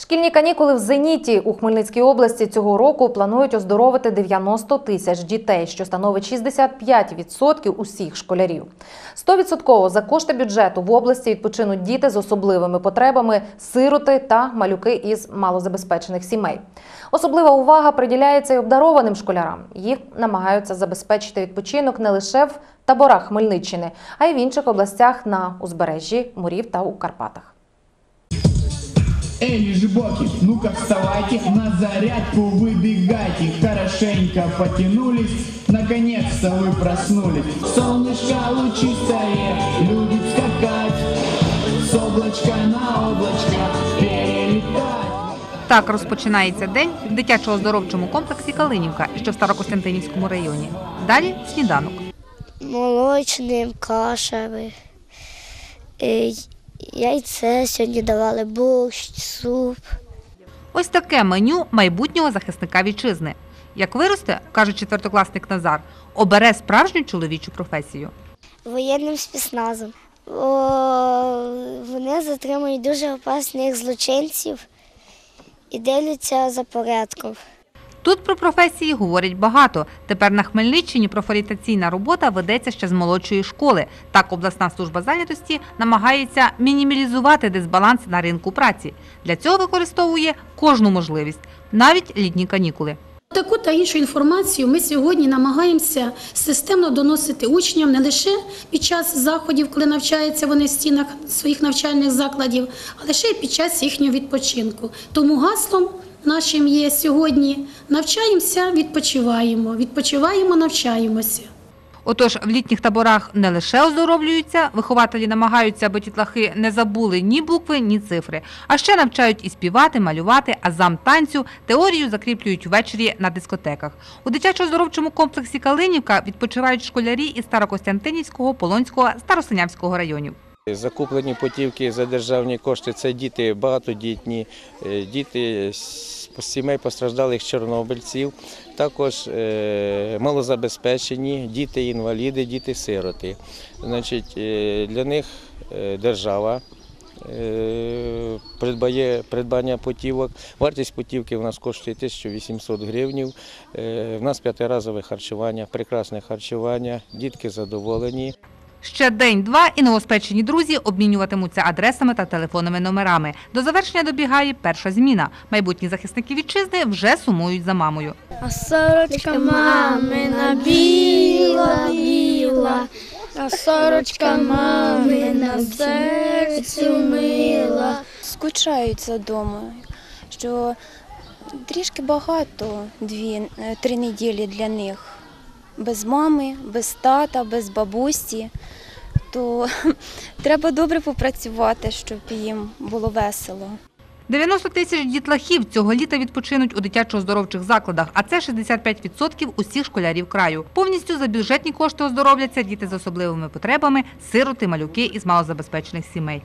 Шкільні канікули в зеніті у Хмельницькій області цього року планують оздоровити 90 тисяч дітей, що становить 65% усіх школярів. 100% за кошти бюджету в області відпочинуть діти з особливими потребами, сироти та малюки із малозабезпечених сімей. Особлива увага приділяється й обдарованим школярам. Їх намагаються забезпечити відпочинок не лише в таборах Хмельниччини, а й в інших областях на узбережжі морів та у Карпатах. Эй, лежебоки, ну-ка вставайте, на зарядку выбегайте, хорошенько потянулись, наконец-то вы проснулись. Солнышко лучистое, любит скакать, с облачка на облачко перелетать. Так розпочинається день в дитячо-оздоровчому комплексі Калинівка, що в Старокостянтинівському районі. Далі сніданок. молочним, кашами. Яйце сьогодні давали борщ, суп. Ось таке меню майбутнього захисника вітчизни. Як виросте, каже четвертокласник Назар, обере справжню чоловічу професію. воєнним спецназом. О, вони затримують дуже опасних злочинців і дивляться за порядком. Тут про професії говорять багато. Тепер на Хмельниччині профорієнтаційна робота ведеться ще з молодшої школи. Так обласна служба зайнятості намагається мінімалізувати дисбаланс на ринку праці. Для цього використовує кожну можливість, навіть літні канікули. Таку та іншу інформацію ми сьогодні намагаємося системно доносити учням не лише під час заходів, коли навчаються вони в стінах своїх навчальних закладів, а лише під час їхнього відпочинку. Тому гаслом нашим є сьогодні навчаємося, відпочиваємо, відпочиваємо, навчаємося. Отож, в літніх таборах не лише оздоровлюються, вихователі намагаються, аби дітлахи не забули ні букви, ні цифри, а ще навчають і співати, малювати, азам танцю, теорію закріплюють ввечері на дискотеках. У дитячо-оздоровчому комплексі Калинівка відпочивають школярі із Старокостянтинівського, Полонського, Старосинявського районів. Закуплені путівки за державні кошти це діти багатодітні, е, діти сімей постраждалих чорнобильців, також е, малозабезпечені, діти-інваліди, діти-сироти. Е, для них держава придбає придбання путівок. Вартість путівки у нас коштує 1800 гривнів. Е, В нас п'ятиразове харчування, прекрасне харчування, дітки задоволені. Ще день-два і новоспечені друзі обмінюватимуться адресами та телефонними номерами. До завершення добігає перша зміна. Майбутні захисники вітчизни вже сумують за мамою. А сорочка мамина біла, біла, а сорочка мамина серцю мила. скучають за домом, що трішки багато дві, е, три неділі для них. Без мами, без тата, без бабусі. То треба добре попрацювати, щоб їм було весело. 90 тисяч дітлахів цього літа відпочинуть у дитячо-оздоровчих закладах, а це 65% усіх школярів краю. Повністю за бюджетні кошти оздоровляться діти з особливими потребами, сироти, малюки із малозабезпечених сімей.